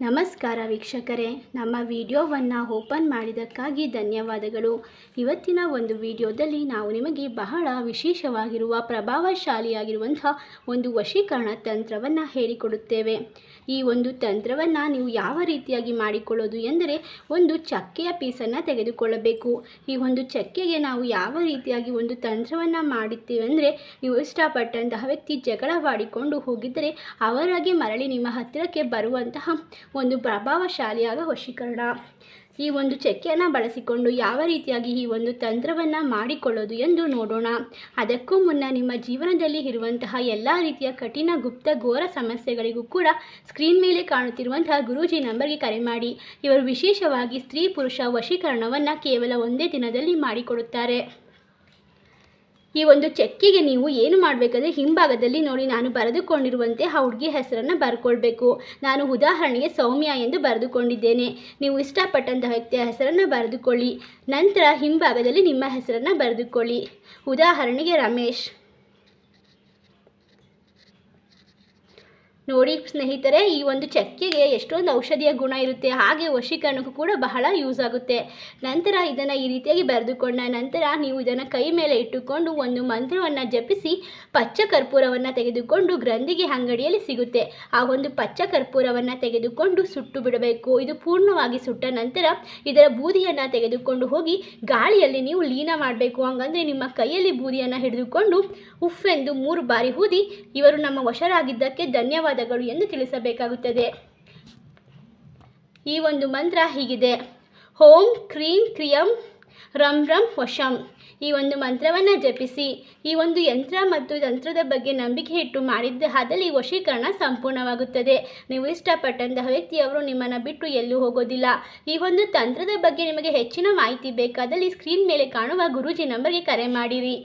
ನಮಸ್ಕಾರ ವೀಕ್ಷಕರೇ. ನಮ್ಮ ವಿಡಿಯೋವನ್ನು ಓಪನ್ ಮಾಡಿದ್ದಕ್ಕಾಗಿ ಧನ್ಯವಾದಗಳು. ಇವತ್ತಿನ ಒಂದು ವಿಡಿಯೋದಲ್ಲಿ ನಾವು ನಿಮಗೆ ಬಹಳ ವಿಶೇಷವಾಗಿರುವ ಪ್ರಭಾವಶಾಲಿಯಾಗಿರುವಂತಹ ಒಂದು ವಶೀಕರಣ ತಂತ್ರವನ್ನು ಹೇಳಿಕೊಡುತ್ತೇವೆ. ಈ ಒಂದು ತಂತ್ರವನ್ನು ನೀವು ಯಾವ ರೀತಿಯಾಗಿ ಮಾಡಿಕೊಳ್ಳೋದು ಎಂದರೆ ಒಂದು ಚಕ್ಕೆಯ ಪೀಸನ್ನು ತೆಗೆದುಕೊಳ್ಳಬೇಕು. ಈ ಒಂದು ಚಕ್ಕೆಗೆ ನಾವು ಯಾವ ರೀತಿಯಾಗಿ ಒಂದು ತಂತ್ರವನ್ನು ಮಾಡುತ್ತೇವೆ ಅಂದರೆ ನೀವು ಇಷ್ಟಪಟ್ಟಂತಹ ವ್ಯಕ್ತಿ ಜಗಳವಾಡಿಕೊಂಡು ಹೋಗಿದ್ದರೆ ಅವರಾಗಿ ಮರಳಿ ನಿಮ್ಮ ಹತ್ತಿರಕ್ಕೆ ಬರುವಂತಹ ಒಂದು ಪ್ರಭಾವಶಾಲಿಯಾದ ವಶೀಕರಣ. ಈ ಒಂದು ಚಕ್ಕೆಯನ್ನು ಬಳಸಿಕೊಂಡು ಯಾವ ರೀತಿಯಾಗಿ ಈ ಒಂದು ತಂತ್ರವನ್ನು ಮಾಡಿಕೊಳ್ಳೋದು ಎಂದು ನೋಡೋಣ. ಅದಕ್ಕೂ ಮುನ್ನ ನಿಮ್ಮ ಜೀವನದಲ್ಲಿ ಇರುವಂತಹ ಎಲ್ಲ ರೀತಿಯ ಕಠಿಣ ಗುಪ್ತ ಘೋರ ಸಮಸ್ಯೆಗಳಿಗೂ ಕೂಡ ಸ್ಕ್ರೀನ್ ಮೇಲೆ ಕಾಣುತ್ತಿರುವಂತಹ ಗುರೂಜಿ ನಂಬರ್ಗೆ ಕರೆ ಮಾಡಿ. ಇವರು ವಿಶೇಷವಾಗಿ ಸ್ತ್ರೀ ಪುರುಷ ವಶೀಕರಣವನ್ನು ಕೇವಲ ಒಂದೇ ದಿನದಲ್ಲಿ ಮಾಡಿಕೊಡುತ್ತಾರೆ. ಈ ಒಂದು ಚೆಕ್ಕಿಗೆ ನೀವು ಏನು ಮಾಡಬೇಕಂದ್ರೆ ಹಿಂಭಾಗದಲ್ಲಿ ನೋಡಿ, ನಾನು ಬರೆದುಕೊಂಡಿರುವಂತೆ ಆ ಹುಡುಗಿ ಹೆಸರನ್ನು ಬರ್ಕೊಳ್ಬೇಕು. ನಾನು ಉದಾಹರಣೆಗೆ ಸೌಮ್ಯ ಎಂದು ಬರೆದುಕೊಂಡಿದ್ದೇನೆ. ನೀವು ಇಷ್ಟಪಟ್ಟಂತಹ ವ್ಯಕ್ತಿಯ ಹೆಸರನ್ನು ಬರೆದುಕೊಳ್ಳಿ. ನಂತರ ಹಿಂಭಾಗದಲ್ಲಿ ನಿಮ್ಮ ಹೆಸರನ್ನು ಬರೆದುಕೊಳ್ಳಿ. ಉದಾಹರಣೆಗೆ ರಮೇಶ್. ನೋಡಿ ಸ್ನೇಹಿತರೆ, ಈ ಒಂದು ಚಕ್ಕೆಗೆ ಎಷ್ಟೊಂದು ಔಷಧಿಯ ಗುಣ ಇರುತ್ತೆ, ಹಾಗೆ ವಶೀಕರಣಕ್ಕೂ ಕೂಡ ಬಹಳ ಯೂಸ್ ಆಗುತ್ತೆ. ನಂತರ ಇದನ್ನು ಈ ರೀತಿಯಾಗಿ ಬರೆದುಕೊಂಡ ನಂತರ ನೀವು ಇದನ್ನು ಕೈ ಮೇಲೆ ಇಟ್ಟುಕೊಂಡು ಒಂದು ಮಂತ್ರವನ್ನು ಜಪಿಸಿ, ಪಚ್ಚ ಕರ್ಪೂರವನ್ನು ತೆಗೆದುಕೊಂಡು ಗ್ರಂಥಿಗೆ ಅಂಗಡಿಯಲ್ಲಿ ಸಿಗುತ್ತೆ. ಆ ಒಂದು ಪಚ್ಚ ಕರ್ಪೂರವನ್ನು ತೆಗೆದುಕೊಂಡು ಸುಟ್ಟು ಬಿಡಬೇಕು. ಇದು ಪೂರ್ಣವಾಗಿ ಸುಟ್ಟ ನಂತರ ಇದರ ಬೂದಿಯನ್ನು ತೆಗೆದುಕೊಂಡು ಹೋಗಿ ಗಾಳಿಯಲ್ಲಿ ನೀವು ಲೀನ ಮಾಡಬೇಕು. ಹಂಗಂದರೆ ನಿಮ್ಮ ಕೈಯಲ್ಲಿ ಬೂದಿಯನ್ನು ಹಿಡಿದುಕೊಂಡು ಉಫ್ ಎಂದು ಮೂರು ಬಾರಿ ಊದಿ, ಇವರು ನಮ್ಮ ವಶರಾಗಿದ್ದಕ್ಕೆ ಧನ್ಯವಾದಗಳು ಎಂದು ತಿಳಿಸಬೇಕಾಗುತ್ತದೆ. ಈ ಒಂದು ಮಂತ್ರ ಹೀಗಿದೆ. ಹೋಂ ಕ್ರೀಂ ಕ್ರಿಯಂ ರಂ ರಂ ವಶಂ. ಈ ಒಂದು ಮಂತ್ರವನ್ನು ಜಪಿಸಿ, ಈ ಒಂದು ಯಂತ್ರ ಮತ್ತು ತಂತ್ರದ ಬಗ್ಗೆ ನಂಬಿಕೆ ಇಟ್ಟು ಮಾಡಿದ್ದ ಆದಲ್ಲಿ ವಶೀಕರಣ ಸಂಪೂರ್ಣವಾಗುತ್ತದೆ. ನೀವು ಇಷ್ಟಪಟ್ಟಂತಹ ವ್ಯಕ್ತಿಯವರು ನಿಮ್ಮನ್ನು ಬಿಟ್ಟು ಎಲ್ಲೂ ಹೋಗೋದಿಲ್ಲ. ಈ ಒಂದು ತಂತ್ರದ ಬಗ್ಗೆ ನಿಮಗೆ ಹೆಚ್ಚಿನ ಮಾಹಿತಿ ಬೇಕಾದಲ್ಲಿ ಸ್ಕ್ರೀನ್ ಮೇಲೆ ಕಾಣುವ ಗುರೂಜಿ ನಂಬರ್ಗೆ ಕರೆ ಮಾಡಿರಿ.